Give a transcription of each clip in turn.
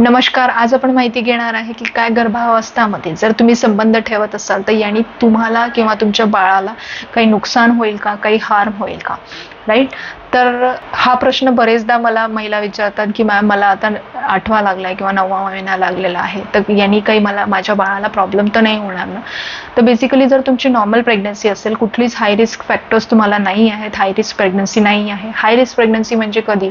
नमस्कार आज आपण माहिती घेणार आहे की काय गर्भावस्थामध्ये जर तुम्ही संबंध ठेवत असाल तर याने तुम्हाला किंवा तुमच्या बाळाला काही नुकसान होईल का? काही हार्म होईल का? राईट तर हा प्रश्न बरेचदा मला महिला विचारतात की मॅम मला आता आठवा लागलाय किंवा नववा महिना लागलेला आहे. तर यांनी काही मला माझ्या बाळाला प्रॉब्लेम तर नाही होणार ना? तर बेसिकली जर तुमची नॉर्मल प्रेग्नन्सी असेल कुठलीच हाय रिस्क फॅक्टर्स तुम्हाला नाही आहेत. हाय रिस्क प्रेग्नन्सी नाही आहे. हाय रिस्क प्रेग्नन्सी म्हणजे कधी?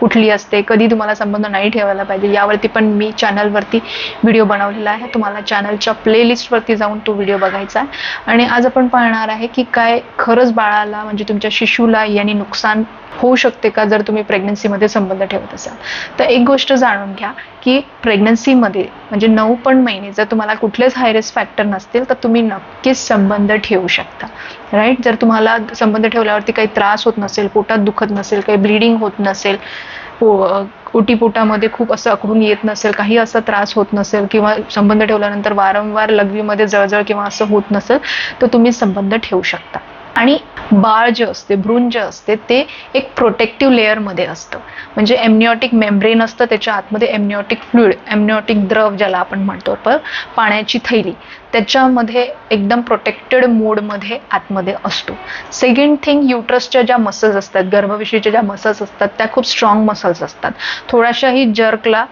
कुठली असते? कधी तुम्हाला संबंध नाही ठेवायला पाहिजे? यावरती पण मी चॅनलवरती व्हिडिओ बनवलेला आहे. तुम्हाला चॅनलच्या प्लेलिस्टवरती जाऊन तो व्हिडिओ बघायचा आहे. आणि आज आपण पाहणार आहे की काय खरंच बाळाला म्हणजे तुमच्या शिशूला यांनी नुकसान होऊ शकते का जर तुम्ही प्रेग्नन्सीमध्ये संबंध ठेवत असाल? तर एक गोष्ट जाणून घ्या की प्रेग्नन्सीमध्ये म्हणजे नऊ पण महिने जर तुम्हाला कुठलेच हाय फॅक्टर नसतील तर तुम्ही नक्कीच संबंध ठेवू शकता. राईट जर तुम्हाला संबंध ठेवल्यावरती काही त्रास होत नसेल पोटात दुखत नसेल काही ब्लिडिंग होत नसेल ओटीपोटामध्ये खूप असं अकडून येत नसेल काही असा त्रास होत नसेल किंवा संबंध ठेवल्यानंतर वारंवार लघवीमध्ये जळजळ किंवा असं होत नसेल तर तुम्ही संबंध ठेवू शकता. आणि बाळ जे असते भ्रूण जे असते ते एक प्रोटेक्टिव्ह लेअरमध्ये असतं. म्हणजे एमनिओटिक मेम्ब्रेन असतं त्याच्या आतमध्ये एमनिओटिक फ्लुइड एमनिओटिक द्रव ज्याला आपण म्हणतो पण पाण्याची थैली त्याच्यामध्ये एकदम प्रोटेक्टेड मोडमध्ये आतमध्ये असतो. सेकंड थिंग युट्रसच्या ज्या मसल्स असतात गर्भविषयीच्या ज्या मसल्स असतात त्या खूप स्ट्रॉंग मसल्स असतात. थोड्याशाही जर्कला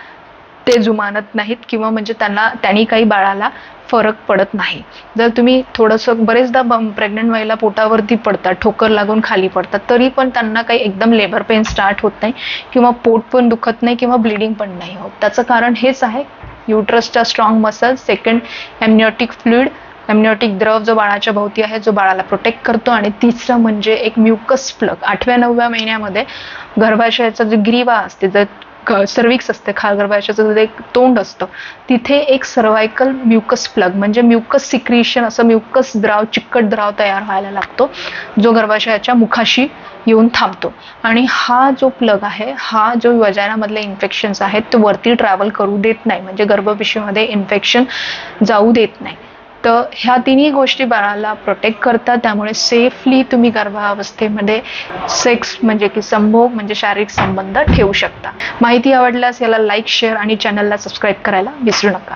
ते जुमानत नाहीत किंवा म्हणजे त्यांना त्यांनी काही बाळाला फरक पडत नाही. जर तुम्ही थोडंसं बरेचदा प्रेग्नंट महिला पोटावरती पडतात ठोकर लागून खाली पडतात तरी पण त्यांना काही एकदम लेबर पेन स्टार्ट होत नाही किंवा पोट पण दुखत नाही किंवा ब्लिडिंग पण नाही होत. त्याचं कारण हेच आहे युट्रसचा strong muscle second amniotic fluid amniotic द्रव जो बाळाच्या भोवती आहे जो बाळाला प्रोटेक्ट करतो आणि तिसरं म्हणजे एक म्युकस प्लग आठव्या नवव्या महिन्यामध्ये गर्भाशयाचा जो ग्रीवा असते जर सर्विक्स असते खाल गर्भाशयाचं जे एक तोंड असतं. तिथे एक सर्वायकल म्युकस प्लग म्हणजे म्युकस सिक्रिशन असं म्युकस द्राव चिकट द्राव तयार व्हायला लागतो जो गर्भाशयाच्या मुखाशी येऊन थांबतो. आणि हा जो प्लग आहे हा जो वजानामधले इन्फेक्शन्स आहेत ते वरती ट्रॅव्हल करू देत नाही. म्हणजे गर्भपिशीमध्ये इन्फेक्शन जाऊ देत नाही. तर ह्या तिन्ही गोष्टी बाळाला प्रोटेक्ट करतात. त्यामुळे सेफली तुम्ही गर्भावस्थेमध्ये सेक्स म्हणजे की संभोग म्हणजे शारीरिक संबंध ठेवू शकता. माहिती आवडल्यास याला लाईक शेअर आणि चॅनलला सबस्क्राईब करायला विसरू नका.